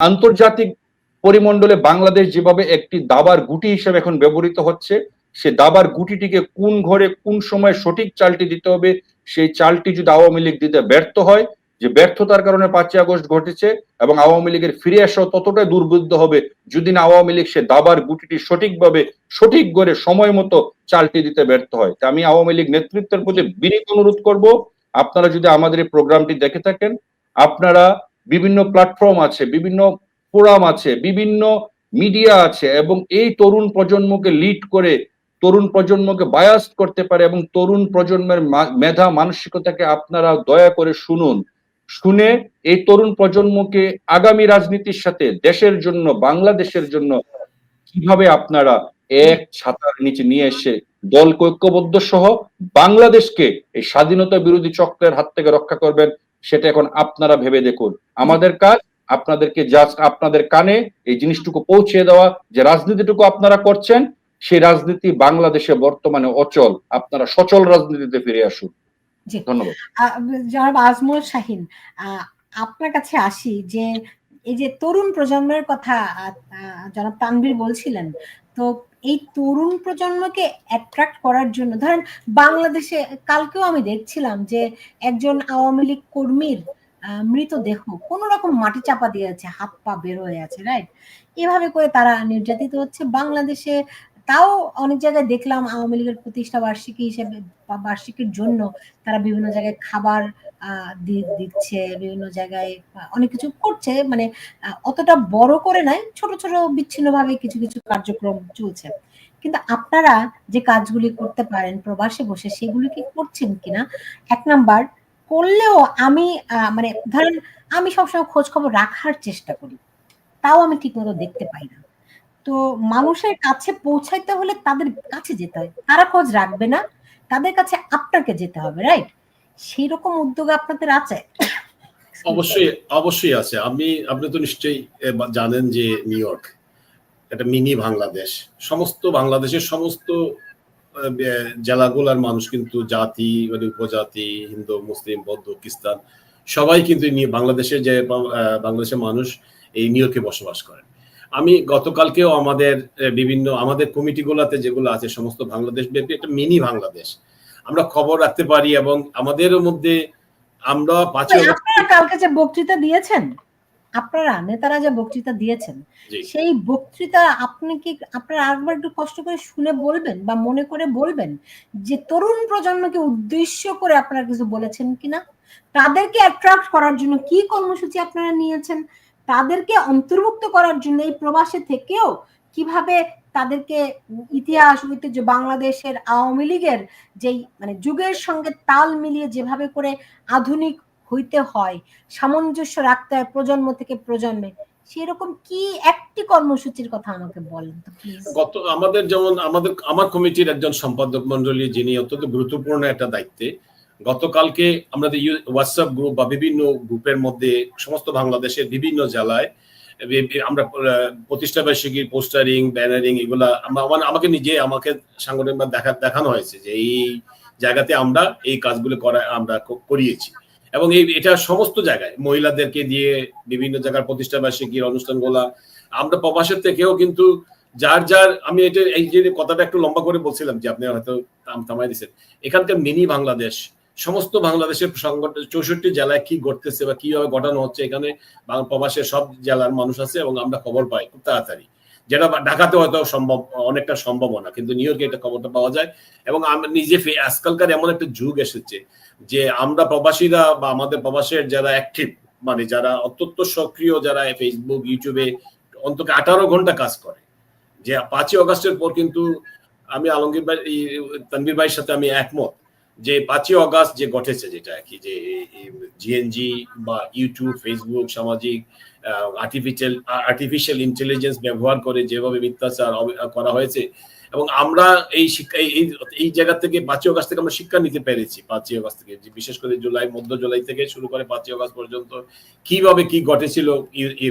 আন্তর্জাতিক পরিমণ্ডলে বাংলাদেশ যেভাবে একটি দাবার গুটি হিসেবে এখন ব্যবহৃত হচ্ছে, সে দাবার গুটিটিকে কোন ঘরে কোন সময় সঠিক চালটি দিতে হবে, সেই চালটি যদি আওয়ামী লীগ দিতে ব্যর্থ হয়, যে ব্যর্থতার কারণে পাঁচই আগস্ট ঘটেছে এবং আওয়ামী লীগের ফিরে আসা ততটাই দুর্বৃদ্ধ হবে, যদি না আওয়ামী লীগ সে দাবার গুটিটি সঠিকভাবে, সঠিক করে সময় মতো চালটি দিতে ব্যর্থ হয়। তা আমি আওয়ামী লীগ নেতৃত্বের প্রতি বিনীত অনুরোধ করব, আপনারা যদি আমাদের এই প্রোগ্রামটি দেখে থাকেন, আপনারা বিভিন্ন প্ল্যাটফর্ম আছে, বিভিন্ন ফোরাম আছে, বিভিন্ন মিডিয়া আছে এবং এই তরুণ প্রজন্মকে লিড করে, তরুণ প্রজন্মকে বায়াস করতে পারে এবং তরুণ প্রজন্মের মেধা মানসিকতাকে আপনারা দয়া করে শুনুন। শুনে এই তরুণ প্রজন্মকে আগামী রাজনীতির সাথে, দেশের জন্য, বাংলাদেশের জন্য কীভাবে আপনারা এক ছাতার নিচে নিয়ে এসে দল ঐক্যবদ্ধ সহ বাংলাদেশকে এই স্বাধীনতা বিরোধী চক্রের হাত থেকে রক্ষা করবেন সেটা এখন আপনারা ভেবে দেখুন। আমাদের কাজ আপনাদেরকে জাস্ট আপনাদের কানে এই জিনিসটুকু পৌঁছে দেওয়া যে রাজনীতিটুকু আপনারা করছেন সেই রাজনীতি বাংলাদেশে বর্তমানে অচল। আপনারা সচল রাজনীতিতে ফিরে আসুন। ধন্যবাদ। জনাব আজমল শাহিন আপনার কাছে আসি যে এই যে তরুণ প্রজন্মের কথা জনাব তানভীর বলছিলেন তো এই তরুণ প্রজন্মকে অ্যাট্রাক্ট করার জন্য। ধরেন, বাংলাদেশে কালকেও আমি দেখছিলাম যে একজন আওয়ামী লীগ কর্মীর মৃতদেহ কোন রকম মাটি চাপা দিয়ে আছে, হাত পা বের হয়ে আছে রাইট এভাবে করে তারা নির্যাতিত হচ্ছে। বাংলাদেশে তাও অনেক জায়গায় দেখলাম আওয়ামী লীগের প্রতিষ্ঠা বার্ষিকী হিসেবে বার্ষিকীর জন্য তারা বিভিন্ন জায়গায় খাবার দিচ্ছে, বিভিন্ন জায়গায় অনেক কিছু করছে। মানে অতটা বড় করে নাই, ছোট ছোট বিচ্ছিন্ন ভাবে কিছু কিছু কার্যক্রম চলছে। কিন্তু আপনারা যে কাজগুলি করতে পারেন, প্রবাসে বসে সেগুলি কি করছেন কিনা? এক নাম্বার, করলেও আমি মানে ধরেন আমি সবসময় খোঁজ খবর রাখার চেষ্টা করি। তাও আমি ঠিকমতো দেখতে পাই না। তো মানুষের কাছে পৌঁছাইতে হলে তাদের কাছে যেতে হয়। তারা খোঁজ রাখবে না, তাদের কাছে আপনাকে যেতে হবে রাইট সেই রকম উদ্যোগ আপনাদের আছে? অবশ্যই অবশ্যই আছে। আমি, আপনি তো নিশ্চয়ই জানেন যে নিউ ইয়র্ক এটা মিনি বাংলাদেশ। সমস্ত বাংলাদেশের সমস্ত জেলাগুলার মানুষ কিন্তু জাতি মানে উপজাতি, হিন্দু, মুসলিম, বৌদ্ধ, খ্রিস্টান, সবাই কিন্তু বাংলাদেশের যে বাংলাদেশের মানুষ এই নিউ ইয়র্কে বসবাস করেন। আমি গতকালকেও আমাদের বিভিন্ন আমাদের কমিটিগুলোতে যেগুলো আছে সমস্ত বাংলাদেশ ব্যাপী একটা মিনি বাংলাদেশ। আমরা খবর রাখতে পারি এবং আমাদের মধ্যে আমরা পাঁচই কালকে যে বক্তৃতা দিয়েছেন আপনারা নেতারা যে বক্তৃতা দিয়েছেন সেই বক্তৃতা আপনি কি আপনারা আরেকবার একটু কষ্ট করে শুনে বলবেন বা মনে করে বলবেন যে তরুণ প্রজন্মকে উদ্দেশ্য করে আপনারা কিছু বলেছেন কিনা? তাদেরকে অ্যাট্রাক্ট করার জন্য কি কর্মসূচি আপনারা নিয়েছেন? তাদেরকে অন্তর্ভুক্ত করার জন্য এই প্রবাসে থেকেও কীভাবে তাদেরকে ইতিহাস, ঐতিহ্য, বাংলাদেশের আওয়ামী লীগের যেই মানে যুগের সঙ্গে তাল মিলিয়ে যেভাবে করে আধুনিক হইতে হয়, সামঞ্জস্য রাখতে হয় প্রজন্ম থেকে প্রজন্মে, সেরকম কি একটি কর্মসূচির কথা আমাকে বলেন গত আমাদের যেমন আমাদের, আমার কমিটির একজন সম্পাদক মন্ডলী যিনি অত্যন্ত গুরুত্বপূর্ণ একটা দায়িত্বে গতকালকে আমাদের হোয়াটসঅ্যাপ গ্রুপ বা বিভিন্ন গ্রুপের মধ্যে সমস্ত বাংলাদেশের বিভিন্ন জেলায় আমরা প্রতিষ্ঠা বার্ষিকীর পোস্টারিং ব্যানারিং এগুলা আমরা- আমার- আমাকে নিজে, আমাকে সাংগঠনিক দেখা দেখানো হয়েছে যে এই জায়গাতে আমরা এই কাজগুলো করা আমরা করিয়েছি। এবং এই এটা সমস্ত জায়গায়, মহিলাদেরকে দিয়ে বিভিন্ন জায়গার প্রতিষ্ঠা বার্ষিকীর অনুষ্ঠানগুলা, আমরা প্রবাসের থেকেও কিন্তু যার যার আমি এটা এই যে কথাটা একটু লম্বা করে বলছিলাম যে আপনি হয়তো থাম- থামাই দিচ্ছেন এখানকার মিনি বাংলাদেশ সমস্ত বাংলাদেশের সংগঠন, চৌষট্টি জেলায় কি ঘটতেছে বা কীভাবে ঘটানো হচ্ছে, এখানে প্রবাসের সব জেলার মানুষ আছে এবং আমরা খবর পাই খুব তাড়াতাড়ি। যেটা ঢাকাতে হয়তো সম্ভব অনেকটা সম্ভব না কিন্তু নিউ ইয়র্কে এটা খবরটা পাওয়া যায়। এবং আমি নিজে আজকালকার এমন একটা যুগ এসেছে যে আমরা প্রবাসীরা বা আমাদের প্রবাসের যারা অ্যাক্টিভ মানে যারা অত্যন্ত সক্রিয়, যারা ফেসবুক ইউটিউবে অন্তত আঠারো ঘণ্টা কাজ করে। যে পাঁচই অগস্টের পর কিন্তু আমি আলমগীর ভাই তানভীর ভাইয়ের সাথে আমি একমত। যে পাঁচই অগাস্ট যে ঘটেছে যেটা কি, যে জিএনজি বা ইউটিউব ফেসবুক সামাজিক আর্টিফিশিয়াল আর্টিফিশিয়াল ইন্টেলিজেন্স ব্যবহার করে যেভাবে মিথ্যাচার করা হয়েছে এবং আমরা এই শিক্ষা, এই- জায়গা থেকে পাঁচই অগাস্ট থেকে আমরা শিক্ষা নিতে পেরেছি পাঁচই অগাস্ট থেকে বিশেষ করে জুলাই, মধ্য জুলাই থেকে শুরু করে পাঁচই অগাস্ট পর্যন্ত কীভাবে কি ঘটেছিল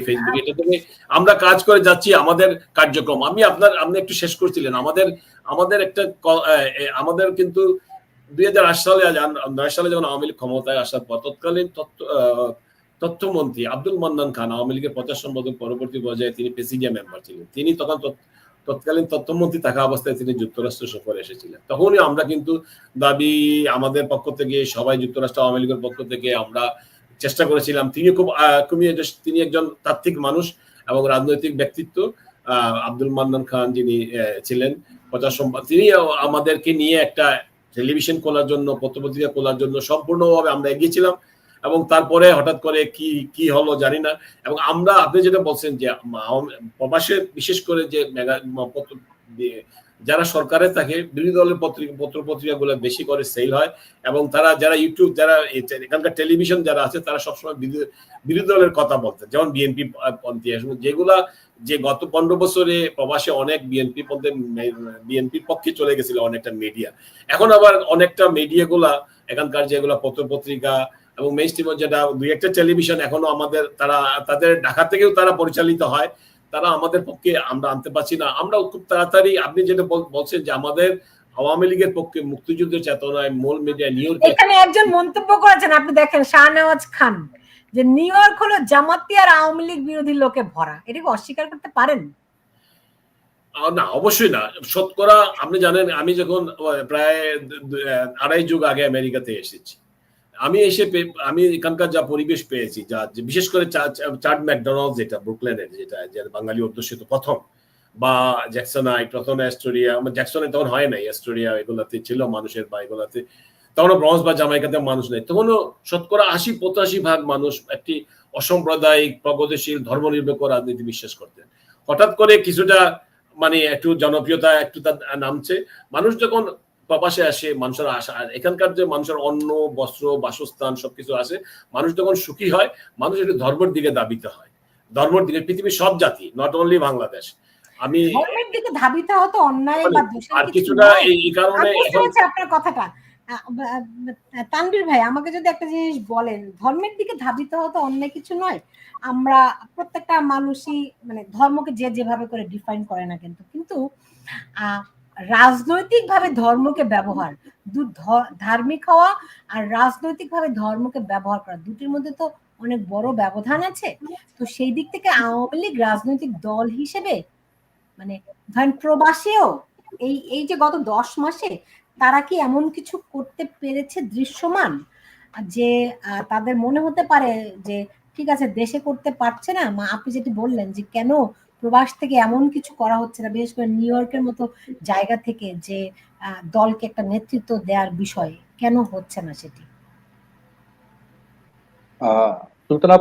ফেসবুক এটা থেকে আমরা কাজ করে যাচ্ছি আমাদের কার্যক্রম। আমি আপনার, আপনি একটু শেষ করছিলেন। আমাদের আমাদের একটা আমাদের কিন্তু দুই হাজার আট সালে নয় সালে যখন আওয়ামী লীগ ক্ষমতায় আসার পর তৎকালীন তথ্যমন্ত্রী আব্দুল খান আওয়ামী লীগের প্রচার সম্পাদক পরবর্তী পর্যায়ে তিনি প্রেসিডিয়াম মেম্বার ছিলেন। তিনি তখন তৎকালীন তথ্যমন্ত্রী থাকা অবস্থায় তিনি যুক্তরাষ্ট্র সফরে এসেছিলেন। তখনই আমরা কিন্তু দাবি আমাদের পক্ষ থেকে, সবাই যুক্তরাষ্ট্র আওয়ামী লীগের পক্ষ থেকে আমরা চেষ্টা করেছিলাম। তিনি খুব তিনি একজন তাত্ত্বিক মানুষ এবং রাজনৈতিক ব্যক্তিত্ব। আব্দুল মান্নান খান যিনি ছিলেন, প্রচার সম্পাদক তিনি আমাদেরকে নিয়ে একটা টেলিভিশন খোলার জন্য, পত্রপত্রিকা খোলার জন্য সম্পূর্ণভাবে আমরা এগিয়েছিলাম এবং তারপরে হঠাৎ করে কি কি হলো জানি না। এবং আমরা, আপনি যেটা বলছেন যে প্রবাসে বিশেষ করে যে যারা সরকারে থাকে বিরোধী দলের পত্রিকা পত্র পত্রিকাগুলো বেশি করে সেল হয় এবং তারা যারা ইউটিউব যারা এখানকার টেলিভিশন যারা আছে, তারা সবসময় বিরোধী- দলের কথা বলতে। যেমন বিএনপি পন্থী যেগুলা যে গত পনেরো বছরে প্রবাসে অনেক বিএনপি পন্থে বিএনপির পক্ষে চলে গেছিল অনেকটা মিডিয়া এখন আবার অনেকটা মিডিয়া গুলা এখানকার যেগুলা পত্র পত্রিকা এবং মেইন স্ট্রিমের যেটা দুই একটা টেলিভিশন এখনও আমাদের, তারা, তাদের ঢাকা থেকেও তারা পরিচালিত হয়। তারা আমাদের পক্ষে আমরা আনতে পারছি না। আমরা খুব তাড়াতাড়ি আপনি যেটা বলছেন যে আমাদের আওয়ামী লীগের পক্ষে মুক্তিযুদ্ধের চেতনায় মূল মিডিয়া নিউ ইয়র্কে এখানে একজন মন্তব্য করেছেন আপনি দেখেন শাহনওয়াজ খান যে নিউ ইয়র্ক হলো জামাতি আর আওয়ামী লীগ বিরোধী লোকে ভরা। এটাকে অস্বীকার করতে পারেন? না অবশ্যই না। শতকরা আপনি জানেন আমি যখন প্রায় আড়াই যুগ আগে আমেরিকাতে এসেছি। আমি এসে আমি এখানকার যা পরিবেশ পেয়েছি, যা বিশেষ করে চার্ট ম্যাকডোনাল্ড যেটা, ব্রুকলেনের যেটা, যে বাঙালি অধ্যুষিত প্রথম, বা জ্যাকসনাই প্রথম অ্যাস্টোরিয়া, আমার জ্যাকসনে তখন হয় নাই, অ্যাস্টোরিয়া এগুলাতে ছিল মানুষের, বা এগুলাতে, তখনও ব্রঞ্জ বা জামাইকাতে মানুষ নেই, তখনও শতকরা আশি, পঁচাশি ভাগ মানুষ একটি অসাম্প্রদায়িক, প্রগতিশীল, ধর্মনিরপেক্ষ রাজনীতি বিশ্বাস করতেন। হঠাৎ করে কিছুটা মানে একটু জনপ্রিয়তা, একটু তার নামছে, মানুষ যখন প্রবাসে আসে মানুষের আশা এখানকার যে মানুষের অন্ন বস্ত্র বাসস্থান সবকিছু আছে মানুষ যখন সুখী হয় মানুষ একটু ধর্মের দিকে দাবিত হয়। ধর্মের দিকে পৃথিবীর সব জাতি নট অনলি বাংলাদেশ। আমি ধর্মের দিকে ধাবিত হতো অন্যায় বা দোষের আর কিছুটা এই কারণে আপনার কথাটা। আহ, ভাই আমাকে যদি একটা জিনিস বলেন ধর্মের দিকে ধাবিত হতো অন্য কিছু নয়। আমরা প্রত্যেকটা মানুষই মানে ধর্মকে যে যেভাবে করে ডিফাইন করে না কিন্তু কিন্তু রাজনৈতিক ভাবে ধর্মকে ব্যবহার ধার্মিক হওয়া আর রাজনৈতিক ভাবে ধর্মকে ব্যবহার করা, দুটির মধ্যে তো অনেক বড় ব্যবধান আছে। তো সেই দিক থেকে আওয়ামী লীগ রাজনৈতিক দল হিসেবে মানে ধরেন প্রবাসীও এই এই যে গত দশ মাসে তারা কি এমন কিছু করতে পেরেছে দৃশ্যমান? যে তাদের মনে হতে পারে যে, ঠিক আছে, দেশে করতে পারছে না। মা, আপনি যেটি বললেন যে কেন প্রবাস থেকে এমন কিছু করা হচ্ছে না বিশেষ করে নিউ ইয়র্কের মতো জায়গা থেকে যে দলকে একটা নেতৃত্ব দেওয়ার বিষয় কেন হচ্ছে না সেটি? আহ,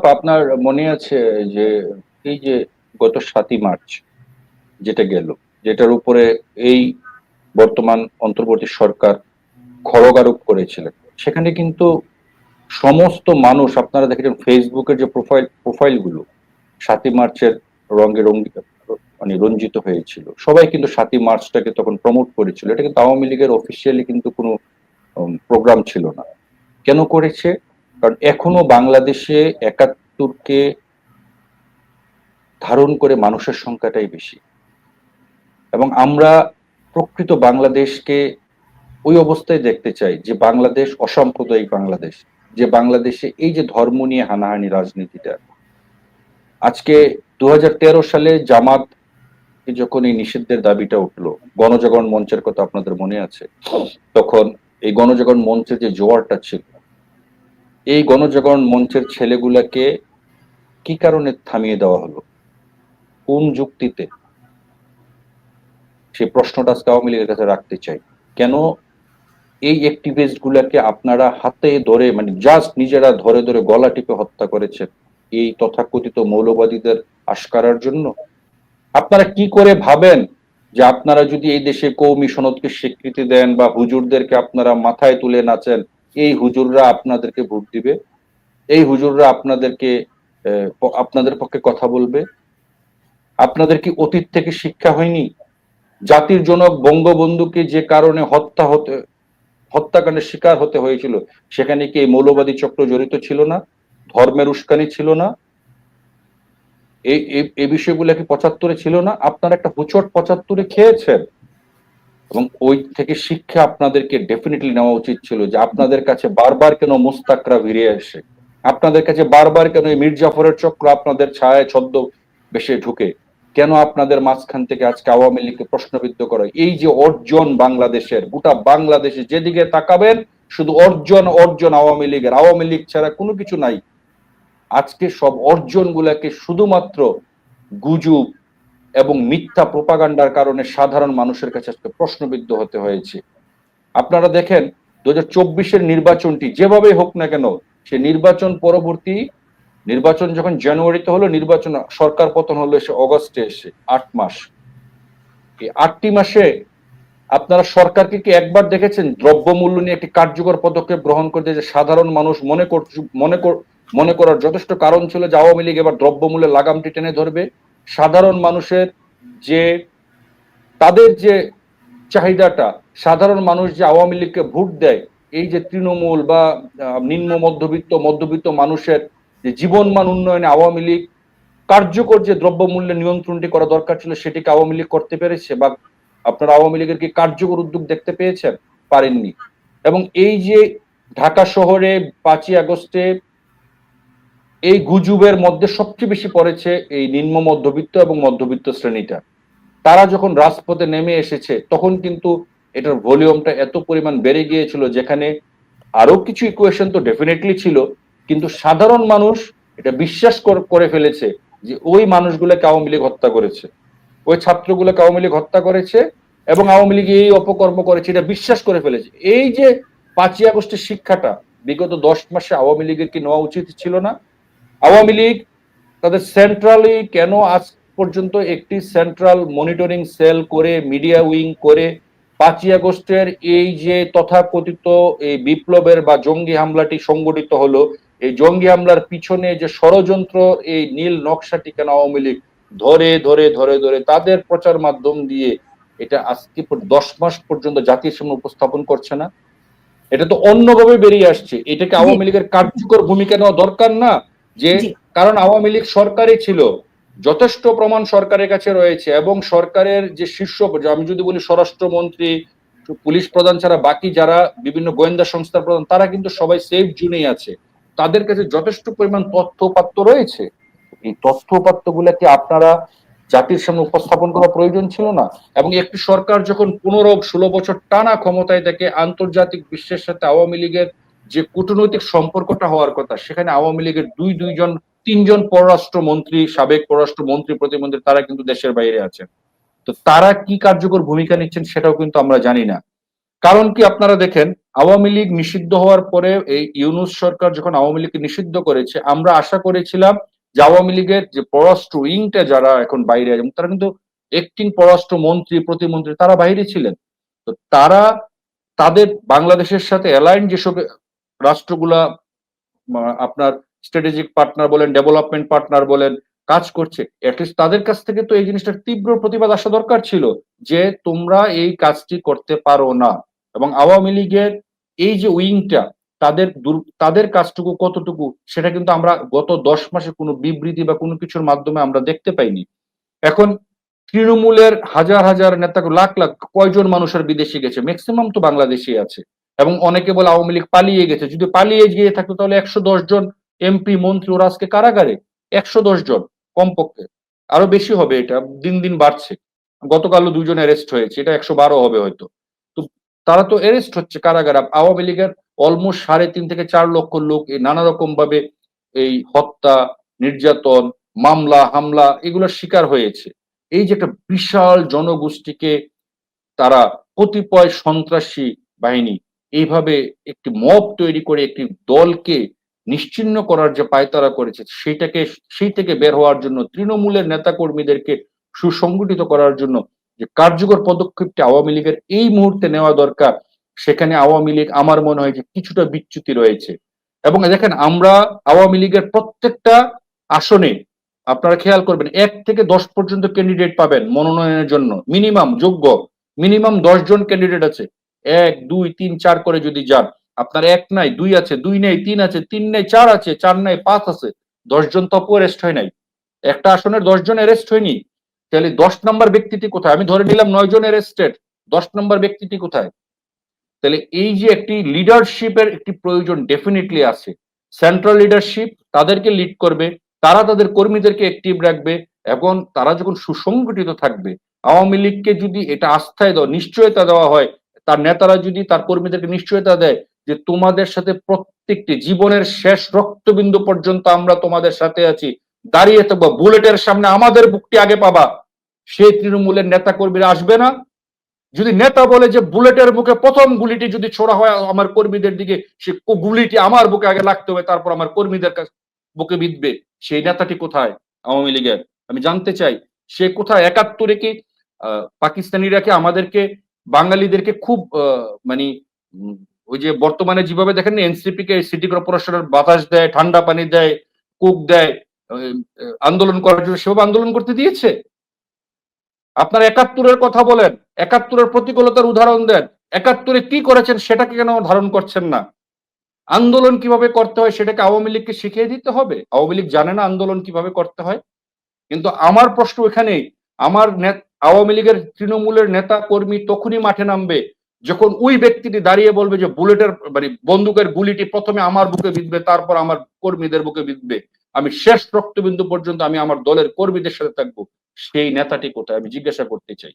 আপনার মনে আছে যে এই যে গত সাতই মার্চ যেটা গেল যেটার উপরে এই বর্তমান অন্তর্বর্তী সরকার খড়গারোপ করেছিলেন সেখানে কিন্তু সমস্ত মানুষ আপনারা দেখেছেন ফেসবুকের যে প্রোফাইল প্রোফাইলগুলো সাতই মার্চের রঙে রঙ্গি মানে রঞ্জিত হয়েছিল। সবাই কিন্তু সাতই মার্চটাকে তখন প্রমোট করেছিল। এটা কিন্তু আওয়ামী লীগের অফিসিয়ালি কিন্তু কোনো প্রোগ্রাম ছিল না। কেন করেছে? কারণ এখনও বাংলাদেশে একাত্তরকে ধারণ করে মানুষের সংখ্যাটাই বেশি। এবং আমরা প্রকৃত বাংলাদেশকে ওই অবস্থায় দেখতে চাই যে বাংলাদেশ অসাম্প্রদায়িক বাংলাদেশ, যে বাংলাদেশে এই যে ধর্ম নিয়ে হানাহানি রাজনীতিটা আজকে দু হাজার তেরো সালে জামাত যখন এই নিষিদ্ধের দাবিটা উঠল, গণজাগরণ মঞ্চের কথা আপনাদের মনে আছে, তখন এই গণজাগরণ মঞ্চের যে জোয়ারটা ছিল, এই গণজাগরণ মঞ্চের ছেলেগুলাকে কি কারণে থামিয়ে দেওয়া হলো? কোন যুক্তিতে? সে প্রশ্নটা আজকে আওয়ামী লীগের কাছে রাখতে চাই। কেন এই অ্যাক্টিভিস্ট গুলাকে আপনারা হাতে ধরে মানে জাস্ট নিজেরা ধরে ধরে গলা টিপে হত্যা করেছেন? এই তথাকথিত মৌলবাদীদের আশকারার জন্য? আপনারা কি করে ভাবেন যে আপনারা যদি এই দেশে কৌমি সনদকে স্বীকৃতি দেন বা হুজুরদেরকে আপনারা মাথায় তুলে নাচেন, এই হুজুররা আপনাদেরকে ভোট দিবে? এই হুজুররা আপনাদেরকে আপনাদের পক্ষে কথা বলবে? আপনাদের কি অতীত থেকে শিক্ষা হয়নি? জাতির জনক বঙ্গবন্ধুকে যে কারণে হত্যা হতে, হত্যাকাণ্ডের শিকার হতে হয়েছিল, সেখানে কি এই মৌলবাদী চক্র জড়িত ছিল না? ধর্মের উস্কানি ছিল না। এই এই- বিষয়গুলো কি পঁচাত্তরে ছিল না? আপনারা একটা হুচট পঁচাত্তরে খেয়েছেন। এবং ওই থেকে শিক্ষা আপনাদেরকে ডেফিনেটলি নেওয়া উচিত ছিল যে আপনাদের কাছে বারবার কেন মোস্তাকরা ফিরে আসে আপনাদের কাছে বারবার কেন এই মীর জাফরের চক্র আপনাদের ছায়ায় ছদ্ম বেশে ঢুকে? কেন আপনাদের মাঝখান থেকে আজকে আওয়ামী লীগকে প্রশ্নবিদ্ধ করে এই যে অর্জন বাংলাদেশের, গোটা বাংলাদেশে যেদিকে তাকাবেন, শুধু অর্জন অর্জন আওয়ামী লীগের। আওয়ামী লীগ ছাড়া কোনো কিছু নাই। আজকে সব অর্জন গুলাকে শুধুমাত্র গুজব এবং মিথ্যা প্রপাগান্ডার কারণে সাধারণ মানুষের কাছে আজকে প্রশ্নবিদ্ধ হতে হয়েছে। আপনারা দেখেন দু হাজার চব্বিশের নির্বাচনটি যেভাবে হোক না কেন, সে নির্বাচন পরবর্তী, নির্বাচন যখন জানুয়ারিতে হলো, নির্বাচন সরকার পতন হলো এসে অগস্টে এসে, আট মাস। এই আটটি মাসে আপনারা সরকারকে কি একবার দেখেছেন? দ্রব্যমূল্য নিয়ে একটি কার্যকর পদক্ষেপ গ্রহণ করতে যে সাধারণ মানুষ মনে মনে মনে করার যথেষ্ট কারণ ছিল যে আওয়ামী লীগ এবার দ্রব্যমূল্যের লাগামটি টেনে ধরবে। সাধারণ মানুষের যে, তাদের যে চাহিদাটা, সাধারণ মানুষ যে আওয়ামী লীগকে ভোট দেয়, এই যে তৃণমূল বা নিম্ন মধ্যবিত্ত মধ্যবিত্ত মানুষের যে জীবনমান উন্নয়নে আওয়ামী লীগ কার্যকর যে দ্রব্যমূল্যের নিয়ন্ত্রণটি করা দরকার ছিল, সেটিকে আওয়ামী লীগ করতে পেরেছে বা আপনারা আওয়ামী লীগের কি কার্যকর উদ্যোগ দেখতে পেয়েছেন? পারেননি। এবং এই যে ঢাকা শহরে পাঁচই আগস্টে এই গুজুবের মধ্যে সবচেয়ে বেশি পড়েছে এই নিম্ন মধ্যবিত্ত এবং মধ্যবিত্ত শ্রেণীটা। তারা যখন রাজপথে নেমে এসেছে, তখন কিন্তু এটার ভলিউমটা এত পরিমাণ বেড়ে গিয়েছিল যেখানে আরও কিছু ইকুয়েশন তো ডেফিনেটলি ছিল, কিন্তু সাধারণ মানুষ এটা বিশ্বাস কর- ফেলেছে যে ওই মানুষগুলোকে আওয়ামী লীগ হত্যা করেছে। ওই ছাত্রগুলোকে আওয়ামী লীগ হত্যা করেছে এবং আওয়ামী লীগ এই অপকর্ম করেছে, এটা বিশ্বাস করে ফেলেছে। এই যে পাঁচই আগস্টের শিক্ষাটা, বিগত দশ মাসে আওয়ামী লীগের কি নেওয়া উচিত ছিল না? আওয়ামী লীগ তাদের সেন্ট্রালি কেন আজ পর্যন্ত একটি সেন্ট্রাল মনিটরিং সেল করে মিডিয়া উইং করে পাঁচই আগস্টের এই যে তথাকথিত এই বিপ্লবের বা জঙ্গি হামলাটি সংগঠিত হলো এই জঙ্গি হামলার পিছনে যে ষড়যন্ত্র এই নীল নকশাটি কেন আওয়ামী লীগ ধরে ধরে ধরে ধরে তাদের প্রচার মাধ্যম দিয়ে এটা আজকে দশ মাস পর্যন্ত জাতির সামনে উপস্থাপন করছে না? এটা তো অন্যভাবে বেরিয়ে আসছে। এটাকে আওয়ামী লীগের কার্যকর ভূমিকা নেওয়া দরকার না? যে কারণ আওয়ামী লীগ সরকারই ছিল যথেষ্ট প্রমাণ সরকারের কাছে রয়েছে এবং সরকারের যে শীর্ষ আমি যদি বলি স্বরাষ্ট্রমন্ত্রী পুলিশ প্রধান ছাড়া বাকি যারা বিভিন্ন গোয়েন্দা সংস্থার প্রধান তারা কিন্তু সবাই সেফ জুনেই আছে। তাদের কাছে যথেষ্ট পরিমাণ তথ্য উপাত্ত রয়েছে। এই তথ্যপাত্র গুলাকে আপনারা জাতির সামনে উপস্থাপন করা প্রয়োজন ছিল না এবং একটি সরকার যখন পনেরো ষোলো বছর টানা ক্ষমতায় থাকে আন্তর্জাতিক বিশ্বের সাথে আওয়ামী লীগের যে কূটনৈতিক সম্পর্কটা হওয়ার কথা, সেখানে আওয়ামী লীগের দুই, দুইজন, তিনজন পররাষ্ট্র মন্ত্রী সাবেক পররাষ্ট্র মন্ত্রী প্রতিমন্ত্রী, তারা কিন্তু দেশের বাইরে আছেন। তো তারা কি কার্যকর ভূমিকা নিচ্ছেন সেটাও কিন্তু আমরা জানি না। কারণ কি আপনারা দেখেন, আওয়ামী লীগ নিষিদ্ধ হওয়ার পরে এই ইউনুস সরকার যখন আওয়ামী লীগকে নিষিদ্ধ করেছে, আমরা আশা করেছিলাম যে আওয়ামী লীগের যে পররাষ্ট্র উইংটা যারা এখন বাইরে আছে তারা কিন্তু একটিং পররাষ্ট্র মন্ত্রী প্রতিমন্ত্রী, তারা বাইরে ছিলেন। তো তারা তাদের বাংলাদেশের সাথে অ্যালাইন যেসব রাষ্ট্রগুলা আপনার স্ট্র্যাটেজিক পার্টনার বলেন ডেভেলপমেন্ট পার্টনার বলেন, কাজ করছে। অ্যাটলিস্ট তাদের কাছ থেকে তো এই জিনিসটার তীব্র প্রতিবাদ আসা দরকার ছিল যে তোমরা এই কাজটি করতে পারো না। এবং আওয়ামী লীগের এই যে উইংটা, তাদের দুর- তাদের কাজটুকু কতটুকু, সেটা কিন্তু আমরা গত দশ মাসে কোনো বিবৃতি বা কোনো কিছুর মাধ্যমে আমরা দেখতে পাইনি। এখন তৃণমূলের হাজার হাজার নেতা, লাখ লাখ, কয়জন মানুষের বিদেশে গেছে? ম্যাক্সিমাম তো বাংলাদেশে আছে। এবং অনেকে বলে আওয়ামী লীগ পালিয়ে গেছে। যদি পালিয়ে গিয়ে থাকতো তাহলে একশো দশ জন এমপি, মন্ত্রী ওরা আজকে কারাগারে? একশো দশ জন কমপক্ষে। আরও বেশি হবে এটা, দিন দিন বাড়ছে। গতকালও দুজন অ্যারেস্ট হয়েছে, এটা একশো বারো হবে হয়তো। তো তারা তো অ্যারেস্ট হচ্ছে কারাগার। আওয়ামী লীগের অলমোস্ট সাড়ে তিন থেকে চার লক্ষ লোক এই নানা রকম ভাবে এই হত্যা, নির্যাতন, মামলা, হামলা এগুলোর শিকার হয়েছে। এই যে একটা বিশাল জনগোষ্ঠীকে তারা কতিপয় সন্ত্রাসী বাহিনী এইভাবে একটি মব তৈরি করে একটি দলকে নিশ্চিহ্ন করার যে পায়তারা করেছে সেইটাকে সেই থেকে বের হওয়ার জন্য তৃণমূলের নেতাকর্মীদেরকে সুসংগঠিত করার জন্য যে কার্যকর পদক্ষেপটি আওয়ামী লীগের এই মুহূর্তে নেওয়া দরকার, সেখানে আওয়ামী লীগ আমার মনে হয় যে কিছুটা বিচ্যুতি রয়েছে। এবং দেখেন, আমরা আওয়ামী লীগের প্রত্যেকটা আসনে, আপনারা খেয়াল করবেন, এক থেকে দশ পর্যন্ত ক্যান্ডিডেট পাবেন মনোনয়নের জন্য। মিনিমাম যোগ্য মিনিমাম দশ জন ক্যান্ডিডেট আছে। এক, দুই, তিন, চার করে যদি যান, আপনার এক নাই, দুই আছে, দুই নেই, তিন আছে, তিন নেই, চার আছে, চার নাই, পাঁচ আছে, দশজন তপু অ্যারেস্ট হয় নাই। একটা আসনের দশজন অ্যারেস্ট হয়নি। তাহলে দশ নম্বর ব্যক্তিটি কোথায়? আমি ধরে নিলাম নয় জন অ্যারেস্টেড দশ নম্বর ব্যক্তিটি কোথায়? তাহলে এই যে একটি লিডারশিপের একটি প্রয়োজন ডেফিনেটলি আছে। সেন্ট্রাল লিডারশিপ তাদেরকে লিড করবে, তারা তাদের কর্মীদেরকে অ্যাক্টিভ রাখবে, এবং তারা যখন সুসংগঠিত থাকবে, আওয়ামী লীগকে যদি এটা আস্থায় দেওয়া, নিশ্চয়তা দেওয়া হয় তার নেতারা যদি তার কর্মীদেরকে নিশ্চয়তা দেয় যে তোমাদের সাথে প্রত্যেকটি জীবনের শেষ রক্তবিন্দু পর্যন্ত আমরা তোমাদের সাথে আছি, দাঁড়িয়ে থাকব, বুলেটের সামনে আমাদের বুকটি আগে পাবা। সেই তৃণমূলের নেতা কর্মীরা আসবে না। যদি নেতা বলে যে বুলেটের মুখে প্রথম গুলিটি যদি ছোড়া হয় আমার কর্মীদের দিকে, সে গুলিটি আমার বুকে আগে লাগতে হবে, তারপর আমার কর্মীদের কাছে বুকে বিঁধবে। সেই নেতাটি কোথায়? আওয়ামী লীগের। আমি জানতে চাই, সে কোথায়? একাত্তরে কি পাকিস্তানিরা কি আমাদেরকে বাঙালিদেরকে খুব মানে ওই যে বর্তমানে যেভাবে দেখেন এনসিপি কে সিটি কর্পোরেশনের বাতাস দেয়, ঠান্ডা পানি দেয় কুক দেয় আন্দোলন করার জন্য সেভাবে আন্দোলন করতে দিয়েছে। আপনার একাত্তরের কথা বলেন, একাত্তরের প্রতিকূলতার উদাহরণ দেন, একাত্তরে কি করেছেন সেটাকে কেন ধারণ করছেন না? আন্দোলন কীভাবে করতে হয় সেটাকে আওয়ামী লীগকে শিখিয়ে দিতে হবে? আওয়ামী লীগ জানে না আন্দোলন কীভাবে করতে হয়? কিন্তু আমার প্রশ্ন এখানেই, আমার আওয়ামী লীগের তৃণমূলের নেতা কর্মী তখনই মাঠে নামবে যখন ওই ব্যক্তিটি দাঁড়িয়ে বলবে যে বুলেটের মানে বন্দুকের গুলিটি প্রথমে আমার বুকে বিঁধবে, তারপর আমার কর্মীদের বুকে বিঁধবে। আমি শেষ রক্তবিন্দু পর্যন্ত আমি আমার দলের কর্মীদের সাথে থাকব। সেই নেতাটি কোথায়? আমি জিজ্ঞাসা করতে চাই।